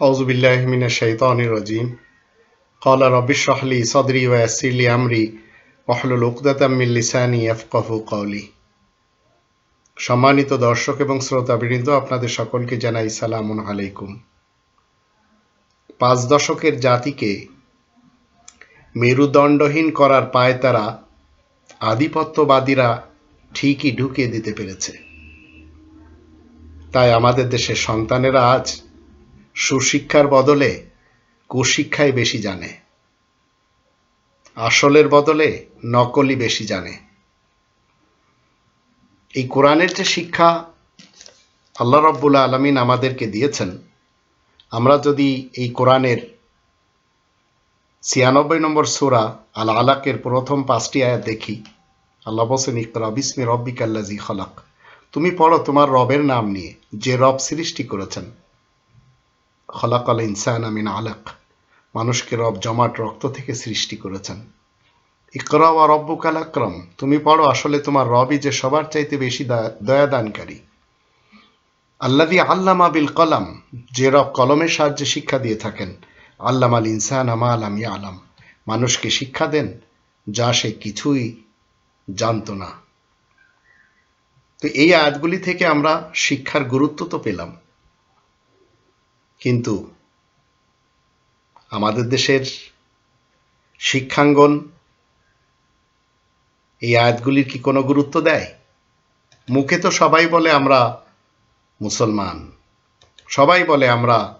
أعوذ بالله من الشيطان الرجيم قال رب اشرح لي صدري ويسر لي أمري واحلل عقدة من লিসানি ইয়াফকাহু قولي সম্মানিত দর্শক এবং শ্রোতাবৃন্দ আপনাদের সকলকে জানাই সালামুন আলাইকুম পাঁচ দশকের জাতিকে মেরুদণ্ডহীন করার পায় তারা আধিপত্যবাদীরা ঠিকই ঢুকিয়ে দিতে পেরেছে তাই আমাদের দেশের সন্তানেরা আজ সুশিক্ষার বদলে কুশিক্ষাই বেশি জানে। আসলের বদলে নকলই বেশি জানে। এই কোরআনের যে শিক্ষা আল্লাহ রব্বুল আলমিন আমাদেরকে দিয়েছেন, আমরা যদি এই কোরআনের ছিয়ানব্বই নম্বর সুরা আল আলাকের প্রথম পাঁচটি আয়াত দেখি। আল্লাহ বসেন ইকরা বিসমি রব্বিক আল্লাজি খলাক। তুমি পড়ো তোমার রবের নাম নিয়ে, যে রব সৃষ্টি করেছেন। খলাক আল ইনসান আমিন আলাক। মানুষকে রব জমাট রক্ত থেকে সৃষ্টি করেছেন। ইকরা ওয়া রব্বুকাল আকরম। তুমি পড়ো, আসলে তোমার রবই যে সবার চাইতে বেশি দয়া- দয়াদানকারী। আল্লাদি আল্লামা বিল কলাম। যে রব কলমের সাহায্যে শিক্ষা দিয়ে থাকেন। আল্লাম আল ইনসান আমা আলাম ইয়া আলাম মানুষকে শিক্ষা দেন, যা সে কিছুই জানতো না। তো এই আয়াতগুলি থেকে আমরা শিক্ষার গুরুত্ব তো পেলাম। কিন্তু আমাদের দেশের শিক্ষাঙ্গন এই আয়াতগুলির কি কোনো গুরুত্ব দেয়? মুখে তো সবাই বলে আমরা মুসলমান। সবাই বলে আমরা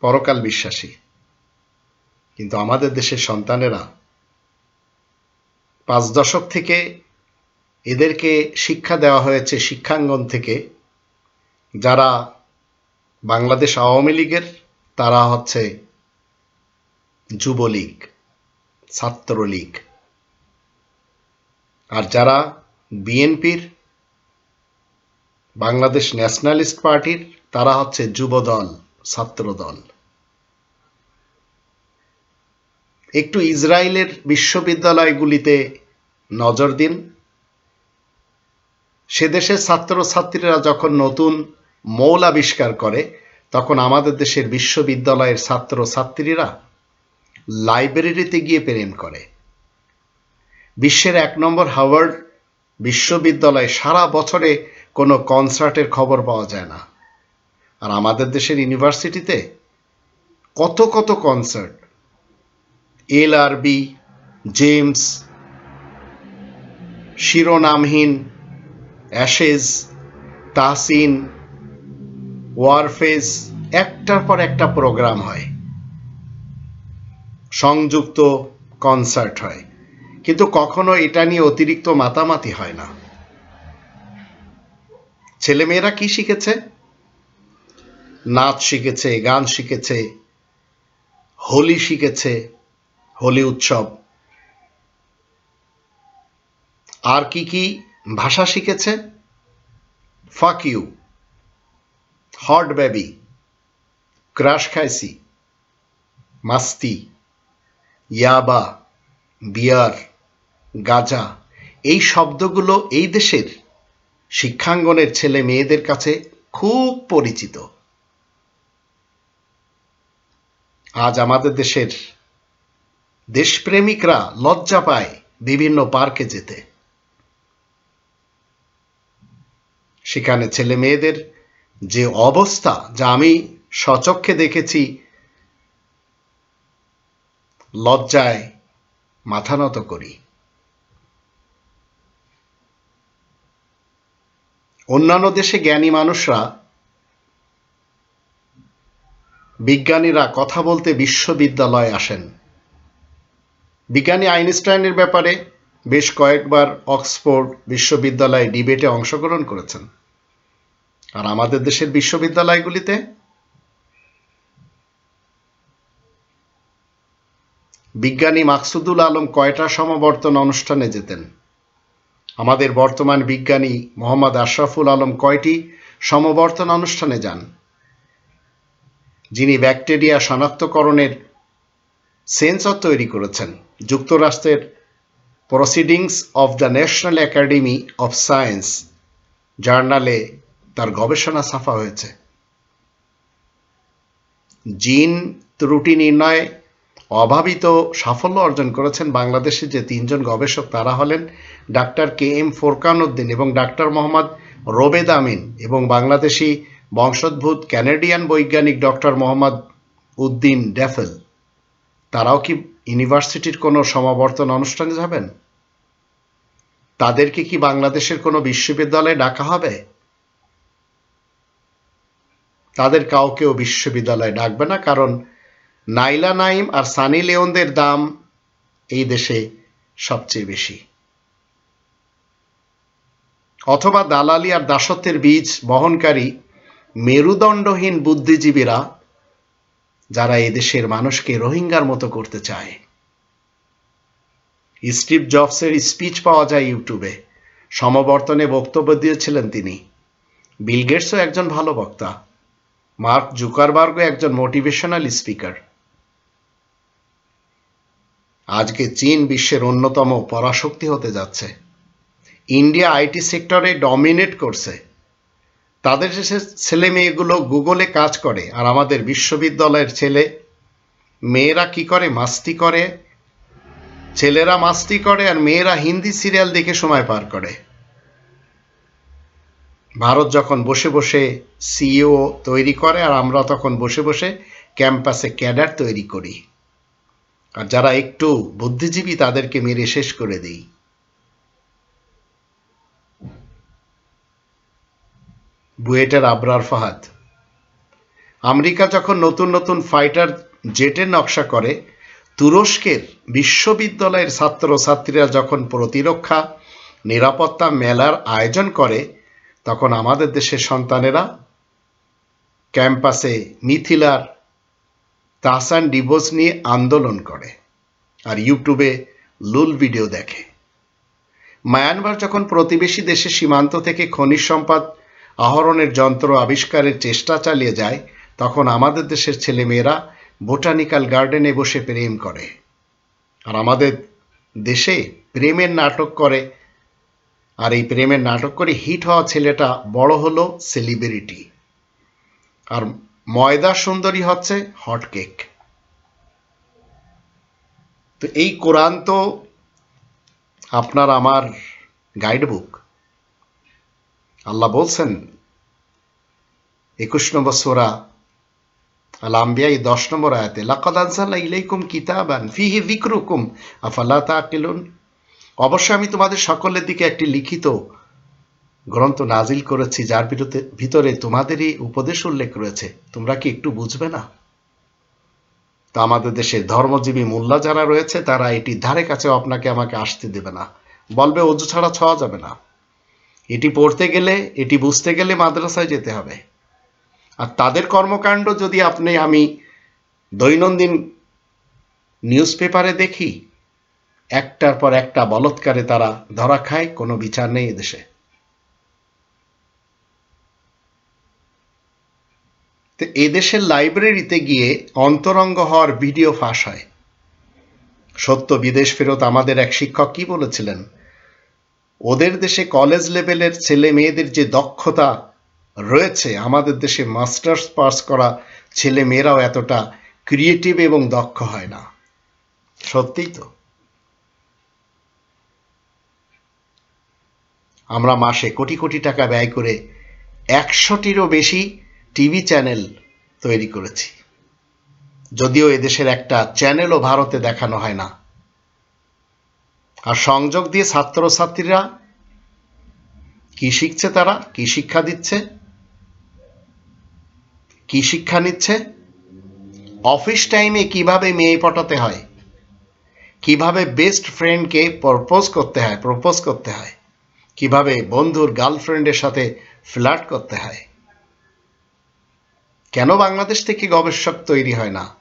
পরকাল বিশ্বাসী। কিন্তু আমাদের দেশের সন্তানেরা পাঁচ দশক থেকে এদেরকে শিক্ষা দেওয়া হয়েছে, শিক্ষাঙ্গন থেকে যারা বাংলাদেশ আওয়ামী লীগের, তারা হচ্ছে যুবলীগ, ছাত্রলীগ। আর যারা বিএনপির, বাংলাদেশ ন্যাশনালিস্ট পার্টির, তারা হচ্ছে যুবদল, ছাত্রদল। একটু ইসরায়েলের বিশ্ববিদ্যালয়গুলিতে নজর দিন। সে দেশের ছাত্রছাত্রীরা যখন নতুন মৌল আবিষ্কার করে, তখন আমাদের দেশের বিশ্ববিদ্যালয়ের ছাত্রছাত্রীরা লাইব্রেরিতে গিয়ে প্রেম করে। বিশ্বের এক নম্বর হাওয়ার্ড বিশ্ববিদ্যালয়ে সারা বছরে কোনো কনসার্টের খবর পাওয়া যায় না। আর আমাদের দেশের ইউনিভার্সিটিতে কত কত concert, L R B, James, Shironamhin, Ashes, Tahsin Warfaze একটার পর একটা প্রোগ্রাম হয়। সংযুক্ত কনসার্ট হয়। কিন্তু কখনো এটা নিয়ে অতিরিক্ত মাতামাতি হয় না। ছেলেমেয়েরা কি শিখেছে? নাচ শিখেছে, গান শিখেছে, হোলি শিখেছে, হোলি উৎসব। আর কি কি ভাষা শিখেছে? Fuck you. Hot baby, crush খাইছি, মাস্তি, ইয়াবা, বিয়ার, গাজা, এই শব্দগুলো এই দেশের শিক্ষাঙ্গনের ছেলে মেয়েদের কাছে খুব পরিচিত। আজ আমাদের দেশের দেশপ্রেমিকরা লজ্জা পায় বিভিন্ন পার্কে যেতে। সেখানে ছেলে মেয়েদের যে অবস্থা যা আমি সচক্ষে দেখেছি, লজ্জায় মাথা নত করি। অন্যান্য দেশে জ্ঞানী মানুষরা, বিজ্ঞানীরা কথা বলতে বিশ্ববিদ্যালয়ে আসেন। বিজ্ঞানী আইনস্টাইনের ব্যাপারে বেশ কয়েকবার অক্সফোর্ড বিশ্ববিদ্যালয়ে ডিবেটে অংশগ্রহণ করেছেন। আর আমাদের দেশের বিশ্ববিদ্যালয়গুলিতে? বিজ্ঞানী মাকসুদুল আলম কয়টা সমাবর্তন অনুষ্ঠানে যেতেন? আমাদের বর্তমান বিজ্ঞানী মোহাম্মদ আশরাফুল আলম কয়টি সমবর্তন অনুষ্ঠানে যান? যিনি ব্যাকটেরিয়া শনাক্তকরণের সেন্সর তৈরি করেছেন, যুক্তরাষ্ট্রের Proceedings of the National Academy of Science জার্নালে তার গবেষণা ছাপা হয়েছে। জিন ত্রুটি নির্ণয়ে অভাবিত সাফল্য অর্জন করেছেন বাংলাদেশের যে তিনজন গবেষক তারা হলেন doctor K M Forkan Uddin এবং ডাক্তার মোহাম্মদ রোবেদ আমিন এবং বাংলাদেশি বংশোদ্ভূত ক্যানাডিয়ান বৈজ্ঞানিক ডক্টর মোহাম্মদ উদ্দিন ডেফেল। তারাও কি ইউনিভার্সিটির কোনো সমাবর্তন অনুষ্ঠানে যাবেন? তাদেরকে কি বাংলাদেশের কোনো বিশ্ববিদ্যালয়ে ডাকা হবে? তাদের কাউকেও বিশ্ববিদ্যালয়ে ডাকবে না, কারণ নাইলা নাইম আর সানি লিওনদের দাম এই দেশে সবচেয়ে বেশি। অথবা দালালি আর দাসত্বের বীজ বহনকারী মেরুদণ্ডহীন বুদ্ধিজীবীরা যারা এদেশের মানুষকে রোহিঙ্গার মতো করতে চায়। স্টিভ জবসের স্পিচ পাওয়া যায় ইউটিউবে। সমবর্তনে বক্তব্য দিয়েছিলেন তিনি। বিল গেটসও একজন ভালো বক্তা। মার্ক জুকারবার্গও একজন মোটিভেশনাল স্পিকার। আজকে চীন বিশ্বের অন্যতম পরাশক্তি হতে যাচ্ছে। ইন্ডিয়া আইটি সেক্টরে ডমিনেট করছে। তাদের ছেলে মেয়েগুলো গুগলে কাজ করে আর আমাদের বিশ্ববিদ্যালয়ের ছেলে, মেয়েরা কি করে মাস্তি করে? ছেলেরা মাস্তি করে আর মেয়েরা হিন্দি সিরিয়াল দেখে সময় পার করে। ভারত যখন বসে বসে সিইও তৈরি করে আর আমরা তখন বসে বসে ক্যাম্পাসে ক্যাডার তৈরি করি। আর যারা একটু বুদ্ধিজীবী তাদেরকে মেরে শেষ করে দিই। বুয়েটের আবরার ফাহাদ। আমেরিকা যখন নতুন নতুন ফাইটার জেটের নকশা করে, তুরস্কের বিশ্ববিদ্যালয়ের ছাত্র ছাত্রীরা যখন প্রতিরক্ষা, নিরাপত্তা মেলার আয়োজন করে তখন আমাদের দেশের সন্তানেরা ক্যাম্পাসে মিথিলার তাসান ডিভোর্স নিয়ে আন্দোলন করে আর ইউটিউবে লুল ভিডিও দেখে। মায়ানমার যখন প্রতিবেশী দেশের সীমান্ত থেকে খনিজ সম্পদ আহরণের যন্ত্র আবিষ্কারের চেষ্টা চালিয়ে যায়, তখন আমাদের দেশের ছেলেমেয়েরা বোটানিক্যাল গার্ডেনে বসে প্রেম করে। আর আমাদের দেশে প্রেমের নাটক করে আর এই প্রেমের নাটক করে হিট হওয়া ছেলেটা বড় হলো সেলিব্রিটি আর ময়দা সুন্দরী হচ্ছে হট কেক তো এই কোরআন তো আপনার আমার গাইড বুক আল্লাহ বলছেন, একুশ নম্বর সোরা আল দশ নম্বর আয়াতে, লাকাদ আনসাল্লাহ ইলাইকুম কিতাবান ফিহি যিকরুকুম, আফালা তাকিলুন অবশ্যই আমি তোমাদের সকলের দিকে একটি লিখিত গ্রন্থ নাজিল করেছি, যার বিরুদ্ধে ভিতরে তোমাদেরই উপদেশ উল্লেখ রয়েছে। তোমরা কি একটু বুঝবে না? তা আমাদের দেশের ধর্মজীবী মোল্লা যারা রয়েছে, তারা এটি ধারে কাছেও আপনাকে আমাকে আসতে দেবে না। বলবে, অজু ছাড়া ছোঁয়া যাবে না। এটি পড়তে গেলে, এটি বুঝতে গেলে মাদ্রাসায় যেতে হবে। আর তাদের কর্মকাণ্ড যদি আপনি আমি দৈনন্দিন নিউজ পেপারে দেখি একটার পর একটা বলৎকারে তারা ধরা খায়, কোনো বিচার নেই এদেশে। এদেশের লাইব্রেরিতে গিয়ে অন্তরঙ্গ হওয়ার ভিডিও ফাঁস হয়। সত্য, বিদেশ ফেরত আমাদের এক শিক্ষক কি বলেছিলেন? ওদের দেশে কলেজ লেভেলের ছেলে মেয়েদের যে দক্ষতা রয়েছে, আমাদের দেশে মাস্টার্স পাস করা ছেলে মেয়েরাও এতটা ক্রিয়েটিভ এবং দক্ষ হয় না। সত্যিই তো। আমরা মাসে কোটি কোটি টাকা ব্যয় করে একশোটিরও বেশি টিভি চ্যানেল তৈরি করেছি। যদিও এদেশের একটা চ্যানেলও ভারতে দেখানো হয় না। আর সংযোগ দিয়ে ছাত্রছাত্রীরা কি শিখছে তারা? কি শিক্ষা দিচ্ছে? কি শিক্ষা নিচ্ছে? অফিস টাইমে কীভাবে মেয়ে পটাতে হয়? কীভাবে বেস্ট ফ্রেন্ডকে প্রপোজ করতে হয়, প্রপোজ করতে হয়? কীভাবে বন্ধুর গার্লফ্রেন্ডের সাথে ফ্ল্যাট করতে হয়? কেন বাংলাদেশ থেকে গবেষক তৈরি হয় না?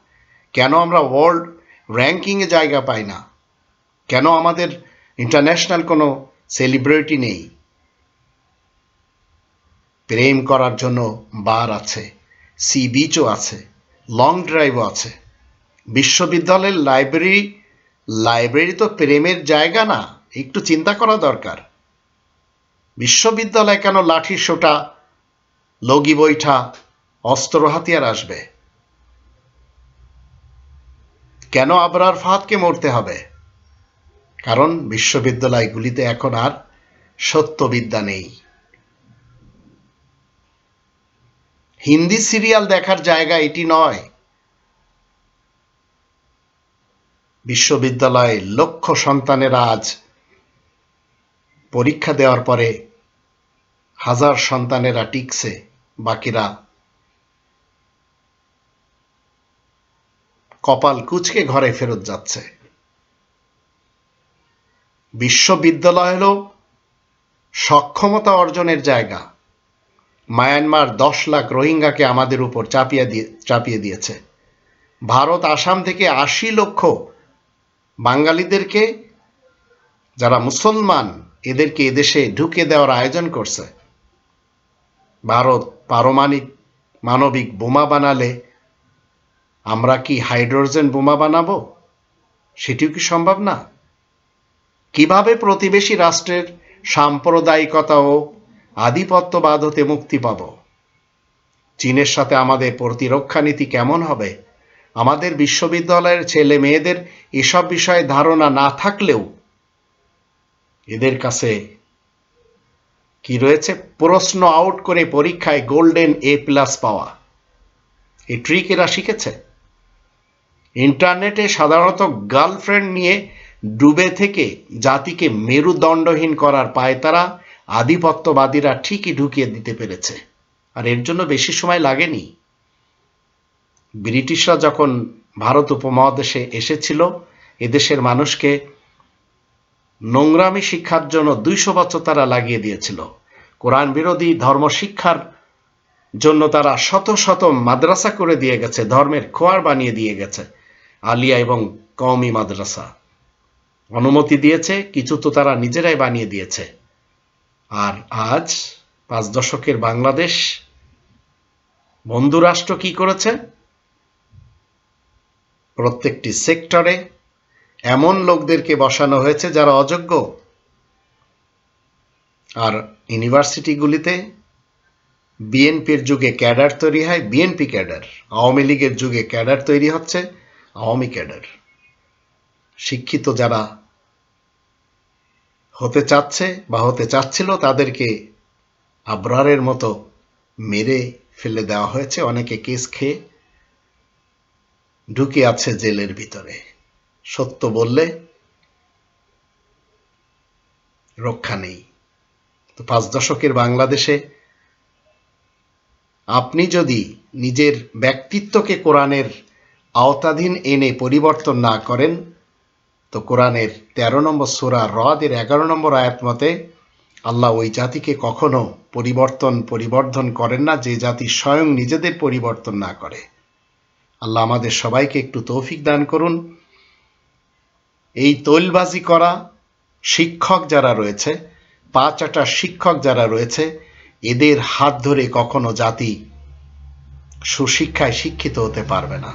কেন আমরা ওয়ার্ল্ড র্যাঙ্কিংয়ে জায়গা পাই না? কেন আমাদের ইন্টারন্যাশনাল কোনো সেলিব্রিটি নেই? প্রেম করার জন্য বার আছে, সি বিচও আছে, লং ড্রাইভও আছে। বিশ্ববিদ্যালয়ের লাইব্রেরি লাইব্রেরি তো প্রেমের জায়গা না, একটু চিন্তা করা দরকার। বিশ্ববিদ্যালয়ে কেন লাঠি সোটা, লগি বৈঠা, অস্ত্র হাতিয়ার আসবে? কেন আবরার ফাঁদকে মরতে হবে? কারণ বিশ্ববিদ্যালয়গুলিতে এখন আর সত্যবিদ্যা নেই। হিন্দি সিরিয়াল দেখার জায়গা এটি নয়। বিশ্ববিদ্যালয়ে লক্ষ সন্তানেরা আজ পরীক্ষা দেওয়ার পরে হাজার সন্তানেরা টিকছে, বাকিরা কপাল কুচকে ঘরে ফেরত যাচ্ছে। বিশ্ববিদ্যালয় হল সক্ষমতা অর্জনের জায়গা। মায়ানমার দশ লাখ রোহিঙ্গাকে আমাদের উপর চাপিয়ে দিয়ে, চাপিয়ে দিয়েছে। ভারত আসাম থেকে আশি লক্ষ বাঙালিদেরকে, যারা মুসলমান, এদেরকে এদেশে ঢুকে দেওয়ার আয়োজন করছে। ভারত পারমাণিক মানবিক বোমা বানালে আমরা কি হাইড্রোজেন বোমা বানাবো? সেটিও কি সম্ভব না? কীভাবে প্রতিবেশী রাষ্ট্রের সাম্প্রদায়িকতা ও আধিপত্যবাদ হতে মুক্তি পাব? চীনের সাথে আমাদের প্রতিরক্ষা নীতি কেমন হবে? আমাদের বিশ্ববিদ্যালয়ের ছেলে মেয়েদের এসব বিষয়ে ধারণা না থাকলেও এদের কাছে কি রয়েছে? প্রশ্ন আউট করে পরীক্ষায় গোল্ডেন এ প্লাস পাওয়া। এই ট্রিক এরা শিখেছে। ইন্টারনেটে সাধারণত গার্লফ্রেন্ড নিয়ে ডুবে থেকে জাতিকে মেরুদণ্ডহীন করার পায়তারা আধিপত্যবাদীরা ঠিকই ঢুকিয়ে দিতে পেরেছে। আর এর জন্য বেশি সময় লাগেনি। ব্রিটিশরা যখন ভারত উপমহাদেশে এসেছিল, এদেশের মানুষকে নোংরামি শিক্ষার জন্য দুইশো বছর তারা লাগিয়ে দিয়েছিল। কোরআন বিরোধী ধর্ম শিক্ষার জন্য তারা শত শত মাদ্রাসা করে দিয়ে গেছে, ধর্মের খোয়ার বানিয়ে দিয়ে গেছে, আলিয়া এবং কওমি মাদ্রাসা। অনুমতি দিয়েছে, কিছু তো তারা নিজেরাই বানিয়ে দিয়েছে। আর আজ, পাঁচ দশকের বাংলাদেশ, বন্ধুরাষ্ট্র কি করেছে? প্রত্যেকটি সেক্টরে এমন লোকদেরকে বসানো হয়েছে যারা অযোগ্য। আর ইউনিভার্সিটিগুলিতে বিএনপির যুগে ক্যাডার তৈরি হয়, বিএনপি ক্যাডার। আওয়ামী লীগের যুগে ক্যাডার তৈরি হচ্ছে আওয়ামী ক্যাডার। শিক্ষিত যারা হতে চাচ্ছে বা হতে চাচ্ছিল, তাদেরকে আবরারের মতো মেরে ফেলে দেওয়া হয়েছে। অনেকে কেস খেয়ে ঢুকে আছে জেলের ভিতরে। সত্য বললে রক্ষা নেই। তো পাঁচ দশকের বাংলাদেশে আপনি যদি নিজের ব্যক্তিত্বকে কোরআনের আওতাধীন এনে পরিবর্তন না করেন, তো কোরআনের তেরো নম্বর সোরা রদের এগারো নম্বর আয়াত মতে আল্লাহ ওই জাতিকে কখনো পরিবর্তন, পরিবর্ধন করেন না, যে জাতি স্বয়ং নিজেদের পরিবর্তন না করে। আল্লাহ আমাদের সবাইকে একটু তৌফিক দান করুন। এই তৈলবাজি করা শিক্ষক যারা রয়েছে, পাঁচাটা শিক্ষক যারা রয়েছে, এদের হাত ধরে কখনো জাতি সুশিক্ষায় শিক্ষিত হতে পারবে না।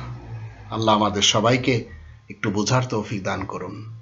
আল্লাহ আমাদের সবাইকে একটু বোঝার তৌফিক দান করুন।